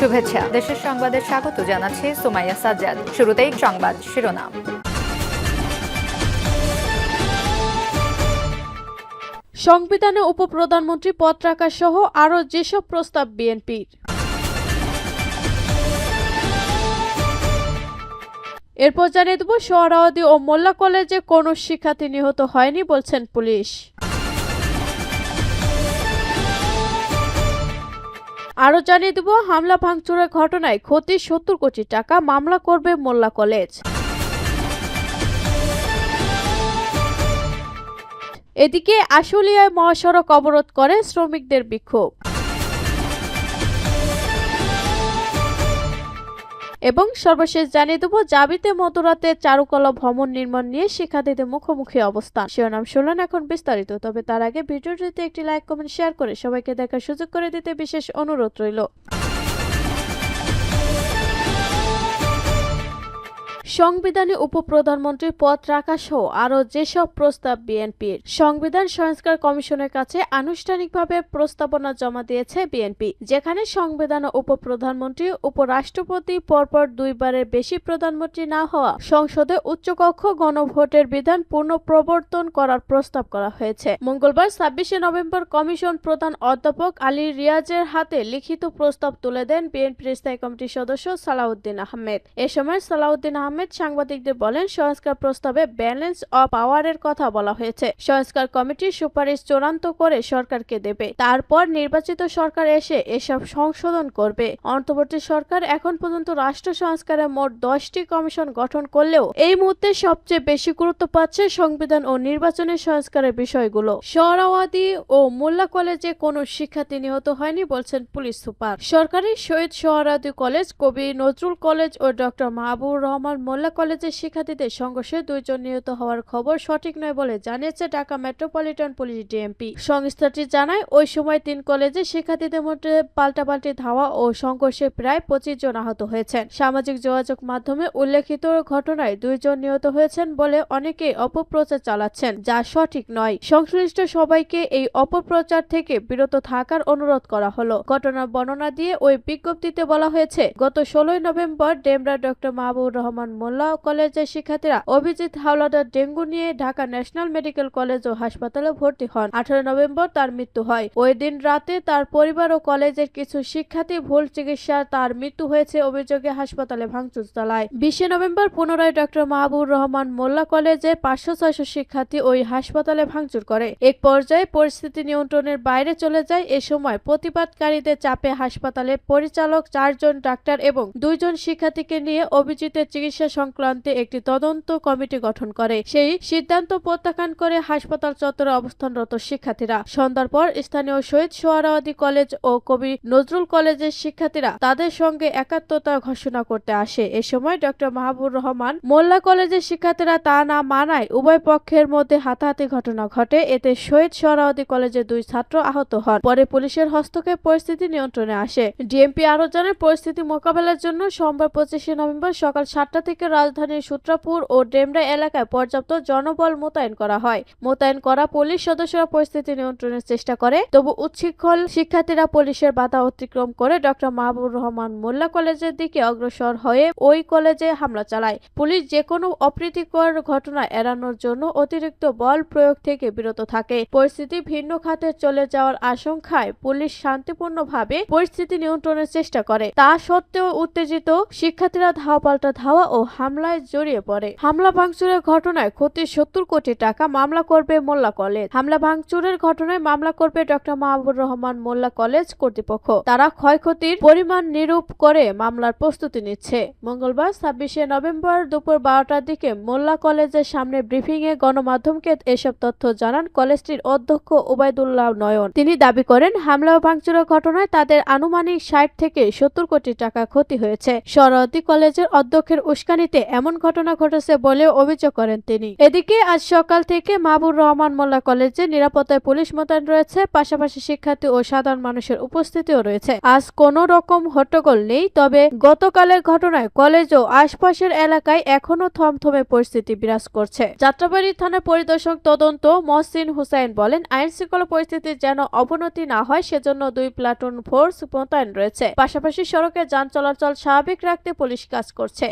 শুভেচ্ছা। দেশের সংবাদে স্বাগত জানাচ্ছি সুমাইয়া সাজ্জাদ। শুরুতেই সংবাদ শিরোনাম। সংবিধানে উপপ্রধানমন্ত্রী পদ রাখা সহ আরও যেসব প্রস্তাব বিএনপির। এরপর জানিয়ে দেব, সোহরাওয়ার্দী ও মোল্লা কলেজে কোনো শিক্ষার্থী নিহত হয়নি বলছেন পুলিশ। আরও জানিয়ে দেব, হামলা ভাঙচুরের ঘটনায় ক্ষতি সত্তর কোটি টাকা, মামলা করবে মোল্লা কলেজ। এদিকে আশুলিয়ায় মহাসড়ক অবরোধ করে শ্রমিকদের বিক্ষোভ। এবং সর্বশেষ জানিয়ে দেবো, জাবিতে মধ্যরাতে চারুকলা ভ্রমণ নির্মাণ নিয়ে শিক্ষার্থীদের মুখোমুখি অবস্থান। শিরোনাম শুনলেন এখন বিস্তারিত, তবে তার আগে ভিডিওটিতে একটি লাইক, কমেন্ট, শেয়ার করে সবাইকে দেখার সুযোগ করে দিতে বিশেষ অনুরোধ রইল। সংবিধানে উপপ্রধানমন্ত্রীর পদ রাখা সহ আরও যেসব প্রস্তাব বিএনপির, সংবিধান সংস্কার কমিশনের কাছে আনুষ্ঠানিকভাবে প্রস্তাবনা জমা দিয়েছে বিএনপি, যেখানে সংবিধান ও উপপ্রধানমন্ত্রী, উপরাষ্ট্রপতি পরপর দুইবারের বেশি প্রধানমন্ত্রী না হওয়া সংসদে উচ্চকক্ষ গণভোটের বিধান পুনঃপ্রবর্তন করার প্রস্তাব করা হয়েছে। মঙ্গলবার ছাব্বিশে নভেম্বর কমিশন প্রধান অধ্যাপক আলী রিয়াজের হাতে লিখিত প্রস্তাব তুলে দেন বিএনপির স্থায়ী কমিটির সদস্য সালাউদ্দিন আহমেদ। এ সময় সালাউদ্দিন আহমেদ সাংবাদিকদের বলেন, সংস্কার প্রস্তাবে ব্যালেন্স অফ পাওয়ারের কথা বলা হয়েছে। সংস্কার কমিটির সুপারিশ চূড়ান্ত করে সরকারকে দেবে। তারপর নির্বাচিত সরকার এসে এসব সংশোধন করবে। অন্তর্বর্তী সরকার এখন পর্যন্ত রাষ্ট্র সংস্কারে মোট দশটি কমিশন গঠন করলেও এই মুহূর্তে সবচেয়ে বেশি গুরুত্ব পাচ্ছে সংবিধান ও নির্বাচনের সংস্কারের বিষয়গুলো। সোহরাওয়ার্দী ও মোল্লা কলেজে কোনো শিক্ষার্থী নিহত হয়নি বলছেন পুলিশ সুপার। সরকারি শহীদ সোহরাওয়ার্দী কলেজ, কবি নজরুল কলেজ ও ডক্টর মাহবুব রহমান মোল্লা কলেজের শিক্ষার্থীদের সংঘর্ষে দুইজন নিহত হওয়ার খবর সঠিক নয় বলে জানিয়েছে ঢাকা মেট্রোপলিটন পুলিশ ডিএমপি। সংস্থাটি জানায়, ওই সময় তিন কলেজে শিক্ষার্থীদের মধ্যে পাল্টাপাল্টি ধাওয়া ও সংঘর্ষে প্রায় পঁচিশ জন আহত হয়েছেন। সামাজিক যোগাযোগ মাধ্যমে উল্লেখিত ঘটনায় দুইজন নিহত হয়েছেন বলে অনেকেই অপপ্রচার চালাচ্ছেন, যা সঠিক নয়। সংশ্লিষ্ট সবাইকে এই অপপ্রচার থেকে বিরত থাকার অনুরোধ করা হলো। ঘটনার বর্ণনা দিয়ে ওই বিজ্ঞপ্তিতে বলা হয়েছে, গত ষোলোই নভেম্বর ডেমরা ডক্টর মাহবুব রহমান মোল্লা কলেজের শিক্ষার্থীরা অভিজিৎ হাওলাদার ডেঙ্গু নিয়ে ঢাকা ন্যাশনাল মেডিকেল কলেজ ও হাসপাতালে ভর্তি হন। আঠারো নভেম্বর তার মৃত্যু হয়। ওই দিন রাতে তার পরিবার ও কলেজের কিছু শিক্ষার্থী ভুল চিকিৎসা তার মৃত্যু হয়েছে অভিযোগে হাসপাতালে ভাঙচুর চালায়। বিশে নভেম্বর পুনরায় ডক্টর মাহবুব রহমান মোল্লা কলেজে পাঁচশো ছয়শো শিক্ষার্থী ওই হাসপাতালে ভাঙচুর করে। এক পর্যায়ে পরিস্থিতি নিয়ন্ত্রণের বাইরে চলে যায়। এ সময় প্রতিবাদকারীদের চাপে হাসপাতালে পরিচালক চারজন ডাক্তার এবং দুইজন শিক্ষার্থীকে নিয়ে অভিজিতের চিকিৎসা সংক্রান্তে একটি তদন্ত কমিটি গঠন করে। সেই সিদ্ধান্ত প্রত্যাখ্যান করে হাসপাতাল চত্বরে অবস্থানরত শিক্ষার্থীরা। সন্ধ্যার পর স্থানীয় শহীদ সোহরাওয়ার্দী কলেজ ও কবি নজরুল কলেজের শিক্ষার্থীরা তাদের সঙ্গে একাত্মতা ঘোষণা করতে আসে। এ সময় ডক্টর মাহবুব রহমান, মোল্লা কলেজের শিক্ষার্থীরা তা না মানায় উভয় পক্ষের মধ্যে হাতাহাতি ঘটনা ঘটে। এতে শহীদ সোহরাওয়ার্দী কলেজের দুই ছাত্র আহত হন। পরে পুলিশের হস্তক্ষেপ পরিস্থিতি নিয়ন্ত্রণে আসে। ডিএমপি আরও জানায়, পরিস্থিতি মোকাবেলার জন্য সোমবার পঁচিশে নভেম্বর সকাল সাতটা থেকে রাজধানীর সূত্রাপুর ও ডেমরা এলাকায় পর্যাপ্ত জনবল মোতায়েন করা হয়। মোতায়েন করা পুলিশ সদস্যরা পরিস্থিতি নিয়ন্ত্রণের চেষ্টা করে। তবু উচ্ছৃঙ্খল শিক্ষার্থীরা পুলিশের বাধা অতিক্রম করে ডক্টর মাহবুব রহমান মোল্লা কলেজের দিকে অগ্রসর হয়ে ওই কলেজে হামলা চালায়। পুলিশ যে কোনো অপ্রীতিকর ঘটনা এড়ানোর জন্য অতিরিক্ত বল প্রয়োগ থেকে বিরত থাকে। পরিস্থিতি ভিন্ন খাতে চলে যাওয়ার আশঙ্কায় পুলিশ শান্তিপূর্ণভাবে পরিস্থিতি নিয়ন্ত্রণের চেষ্টা করে। তা সত্ত্বেও উত্তেজিত শিক্ষার্থীরা ধাওয়া পাল্টা ধাওয়া ও হামলায় জড়িয়ে পড়ে। হামলা ভাঙচুরের ঘটনায় ক্ষতি সত্তর কোটি টাকা মামলা করবে মোল্লা কলেজ। হামলা ভাঙচুরের ঘটনায় মামলা করবে ডক্টর মাহবুব রহমান মোল্লা কলেজ কর্তৃপক্ষ। তারা ক্ষয়ক্ষতির পরিমাণ নিরূপ করে মামলার প্রস্তুতি নিচ্ছে। মঙ্গলবার ছাব্বিশে নভেম্বর দুপুর বারোটার দিকে মোল্লা কলেজের সামনে ব্রিফিং এ গণমাধ্যমকে এসব তথ্য জানান কলেজটির অধ্যক্ষ ওবায়দুল্লাহ নয়ন। তিনি দাবি করেন, হামলা ভাঙচুরের ঘটনায় তাদের আনুমানিক ষাট থেকে সত্তর কোটি টাকা ক্ষতি হয়েছে। সরহদি কলেজের অধ্যক্ষের উস্কানি উস্কানিতে এমন ঘটনা ঘটেছে বলে অভিযোগ করেন তিনি। এদিকে আজ সকাল থেকে মাহবুর রহমান মোল্লা কলেজে নিরাপত্তায় পুলিশ মোতায়েন রয়েছে, পাশাপাশি শিক্ষার্থী ও সাধারণ মানুষের উপস্থিতিও রয়েছে। আজ কোনো রকম হট্টগোল নেই, তবে গতকালের ঘটনায় কলেজ ও আশপাশের এলাকায় এখনও থমথমে পরিস্থিতি বিরাজ করছে। যাত্রাবাড়ি থানা পরিদর্শক তদন্ত মহসিন হুসাইন বলেন, আইন শৃঙ্খলা পরিস্থিতির যেন অবনতি না হয়, সেজন্য দুই প্লাটুন ফোর্স মোতায়েন রয়েছে। পাশাপাশি সড়কে যান চলাচল স্বাভাবিক রাখতে পুলিশ কাজ করছে।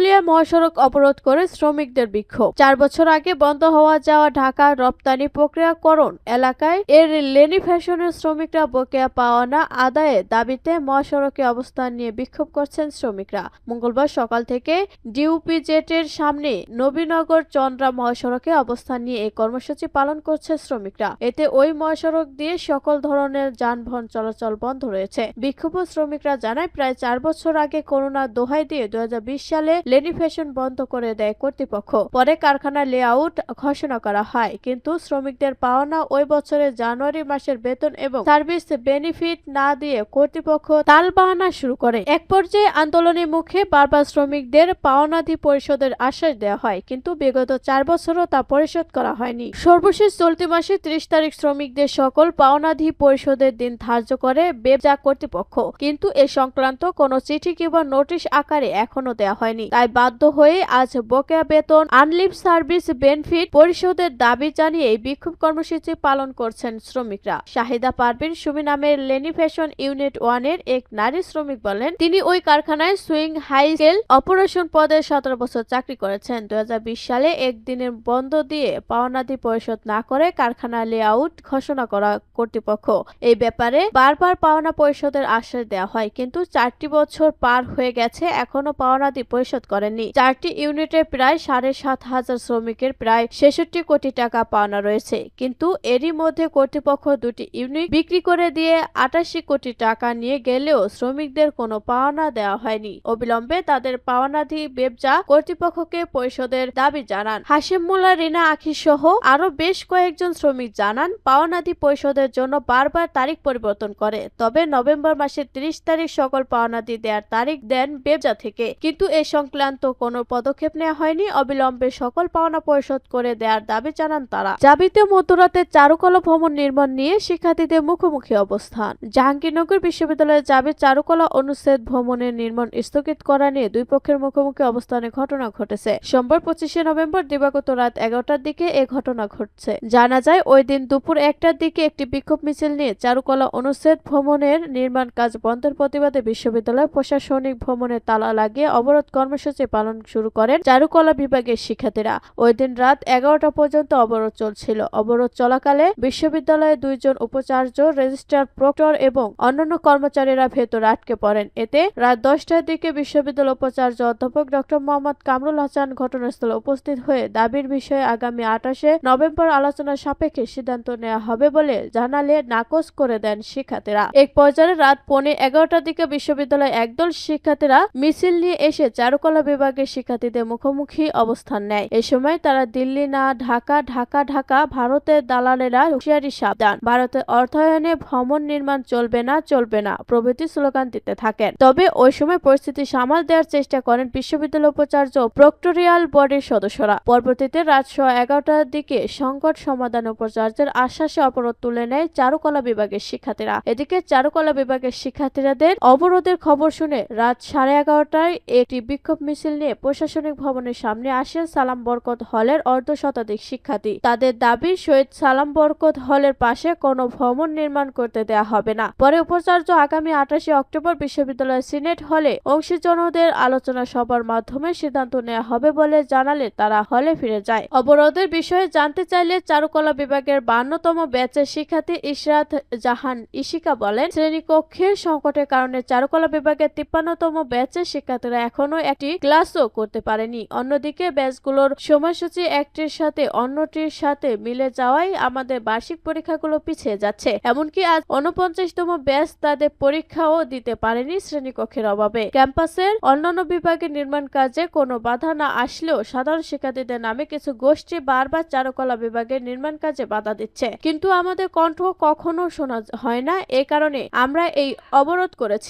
আশুলিয়া মহাসড়ক অবরোধ করে শ্রমিকদের বিক্ষোভ। চার বছর আগে বন্ধ হওয়া যাওয়া ঢাকা রপ্তানি প্রক্রিয়াকরণ এলাকায় এর লেনি ফ্যাশনের শ্রমিকরা বকেয়া পাওয়া না আদায়ে দাবিতে মহাসড়কে অবস্থান নিয়ে বিক্ষোভ করছেন শ্রমিকরা। মঙ্গলবার সকাল থেকে ডিউপি জেটের সামনে নবীনগর চন্দ্রা মহাসড়কে অবস্থান নিয়ে এই কর্মসূচি পালন করছে শ্রমিকরা। এতে ওই মহাসড়ক দিয়ে সকল ধরনের যানবাহন চলাচল বন্ধ রয়েছে। বিক্ষোভ শ্রমিকরা জানায়, প্রায় চার বছর আগে করোনা দোহাই দিয়ে দু হাজার বিশ সালে লেনি ফ্যাশন বন্ধ করে দেয় কর্তৃপক্ষ। পরে কারখানার লেআউট ঘোষণা করা হয়, কিন্তু শ্রমিকদের পাওনা ওই বছরের জানুয়ারি মাসের বেতন এবং সার্ভিস বেনিফিট না দিয়ে কর্তৃপক্ষ তালবাহানা শুরু করে। এক পর্যায়ে আন্দোলনের মুখে বারবার শ্রমিকদের পাওনাধি পরিশোধের আশ্বাস দেওয়া হয়, কিন্তু বিগত চার বছরও তা পরিশোধ করা হয়নি। সর্বশেষ চলতি মাসে ত্রিশ তারিখ শ্রমিকদের সকল পাওনাধি পরিশোধের দিন ধার্য করে বেবজা কর্তৃপক্ষ, কিন্তু এ সংক্রান্ত কোনো চিঠি কিংবা নোটিশ আকারে এখনও দেওয়া হয়নি। তাই বাধ্য হয়ে আজ বকেয়া বেতন, আনলিভ সার্ভিস বেনিফিট পরিশোধের দাবি জানিয়ে বিক্ষোভ কর্মসূচি পালন করছেন শ্রমিকরা। শাহিদা পারভিন সুমি নামের লেনি ফ্যাশন ইউনিট ওয়ানের এক নারী শ্রমিক বলেন, তিনি ওই কারখানায় সুইং হাই স্কেল অপারেশন পদে সতেরো বছর চাকরি করেছেন। দু হাজার বিশ সালে একদিনের বন্ধ দিয়ে পাওনাদি পরিশোধ না করে কারখানা লেআউট ঘোষণা করা কর্তৃপক্ষ। এই ব্যাপারে বারবার পাওনা পরিশোধের আশ্বাস দেওয়া হয়, কিন্তু চারটি বছর পার হয়ে গেছে, এখনও পাওনাদি পরিশোধ করেনি চারটি ইউনিটের প্রায় সাড়ে সাত হাজার শ্রমিকের প্রায় ছেষট্টি কোটি টাকা পাওনা রয়েছে। কিন্তু এরই মধ্যে কর্তৃপক্ষ দুটি ইউনিট বিক্রি করে দিয়ে আটাশি কোটি টাকা নিয়ে গেলেও শ্রমিকদের কোনো পাওনা দেওয়া হয়নি। অবিলম্বে তাদের পাওনাধি বেবজা কর্তৃপক্ষকে পরিশোধের দাবি জানান। হাসিম মোল্লা, রিনা আখি সহ আরও বেশ কয়েকজন শ্রমিক জানান, পাওনাধি পরিশোধের জন্য বারবার তারিখ পরিবর্তন করে, তবে নভেম্বর মাসের ত্রিশ তারিখ সকল পাওনাদি দেওয়ার তারিখ দেন বেবজা থেকে। কিন্তু এ সংক্রান্ত কোনো পদক্ষেপ নেওয়া হয়নি। অবিলম্বে সকল পাওনা পরিশোধ করে দেওয়ার দাবি জানান তারা। জাবিতে মধ্যরাতে চারুকলা ভবন নির্মাণ নিয়ে শিক্ষার্থীদের মুখোমুখি অবস্থান। জাহাঙ্গীরনগর বিশ্ববিদ্যালয়ের জাবি চারুকলা অনুচ্ছেদ ভবনের নির্মাণ স্থগিত করা নিয়ে দুই পক্ষের মুখোমুখি অবস্থানে ঘটনা ঘটেছে। সোমবার পঁচিশে নভেম্বর দিবাগত রাত এগারোটার দিকে এ ঘটনা ঘটছে। জানা যায়, ওই দিন দুপুর একটার দিকে একটি বিক্ষোভ মিছিল নিয়ে চারুকলা অনুচ্ছেদ ভবনের নির্মাণ কাজ বন্ধের প্রতিবাদে বিশ্ববিদ্যালয় প্রশাসনিক ভবনে তালা লাগিয়ে অবরোধ কর্মসূচি পালন শুরু করেন চারুকলা বিভাগের শিক্ষার্থীরা। ওই দিন রাত এগারোটা পর্যন্ত অবরোধ চলছিল। অবরোধ চলাকালে বিশ্ববিদ্যালয়ে দুইজন উপাচার্য, রেজিস্ট্রার, প্রক্টর এবং অন্যান্য কর্মচারীরা ভেতরে আটকে পড়েন। এতে রাত দশটার দিকে বিশ্ববিদ্যালয় উপাচার্য অধ্যাপক ডক্টর মোহাম্মদ কামরুল হাসান ঘটনাস্থলে উপস্থিত হয়ে দাবির বিষয়ে আগামী আঠাশে নভেম্বর আলোচনা সাপেক্ষে সিদ্ধান্ত নেওয়া হবে বলে জানালে নাকচ করে দেন শিক্ষার্থীরা। এক পর্যায়ে রাত পৌনে এগারোটার দিকে বিশ্ববিদ্যালয়ে একদল শিক্ষার্থীরা মিছিল নিয়ে এসে চারুকলা বিভাগের শিক্ষার্থীদের মুখোমুখি অবস্থান নেয়। এ সময় তারা দিল্লি না, ঢাকা ঢাকা ঢাকা, ভারতের দালালেরা হুঁশিয়ারি সাবধান ভারতের অর্থায়নে ভবন নির্মাণ চলবে না চলবে না, প্রভৃতি স্লোগান দিতে থাকেন। তবে ওই সময় পরিস্থিতি সামাল দেওয়ার চেষ্টা করেন বিশ্ববিদ্যালয় উপাচার্য প্রক্টোরিয়াল বডির সদস্যরা। পরবর্তীতে রাত সোয়া এগারোটার দিকে সংকট সমাধান উপাচার্যের আশ্বাসে অবরোধ তুলে নেয় চারুকলা বিভাগের শিক্ষার্থীরা। এদিকে চারুকলা বিভাগের শিক্ষার্থীদের অবরোধের খবর শুনে রাত সাড়ে এগারোটায় একটি বিক্ষোভ মিছিল নিয়ে প্রশাসনিক ভবনের সামনে আসেন সালাম বরকত হলের অর্ধ শতাধিক শিক্ষার্থী। তাদের দাবি, শহীদ সালাম বরকত হলের পাশে কোনো ভবন নির্মাণ করতে দেয়া হবে না। পরে উপাচার্য আগামী আঠাশে অক্টোবর বিশ্ববিদ্যালয়ের সিনেট হলে অংশীজনদের আলোচনা সভার মাধ্যমে সিদ্ধান্ত নেওয়া হবে বলে জানালে তারা হলে ফিরে যায়। অবরোধের বিষয়ে জানতে চাইলে চারুকলা বিভাগের বান্নতম ব্যাচের শিক্ষার্থী ইশরাত জাহান ইশিকা বলেন, শ্রেণীকক্ষের সংকটের কারণে চারুকলা বিভাগের তিপ্পান্নতম ব্যাচের শিক্ষার্থীরা এখনও একটি ক্লাসও করতে পারেনি। অন্যদিকে ব্যাচগুলোর সময়সূচি একটির সাথে অন্যটির সাথে মিলে যাওয়ায় আমাদের বার্ষিক পরীক্ষাগুলো পিছিয়ে যাচ্ছে। এমনকি আজ উনপঞ্চাশতম ব্যাচ তাদের পরীক্ষাও দিতে পারেনি শ্রেণীকক্ষের অভাবে। ক্যাম্পাসের অন্যান্য বিভাগের নির্মাণ কাজে কোনো বাধা না আসলেও সাধারণ শিক্ষার্থীদের নামে কিছু গোষ্ঠী বারবার চারুকলা বিভাগের নির্মাণ কাজে বাধা দিচ্ছে। কিন্তু আমাদের কণ্ঠ কখনো শোনা হয় না। এ কারণে আমরা এই অবরোধ করেছি।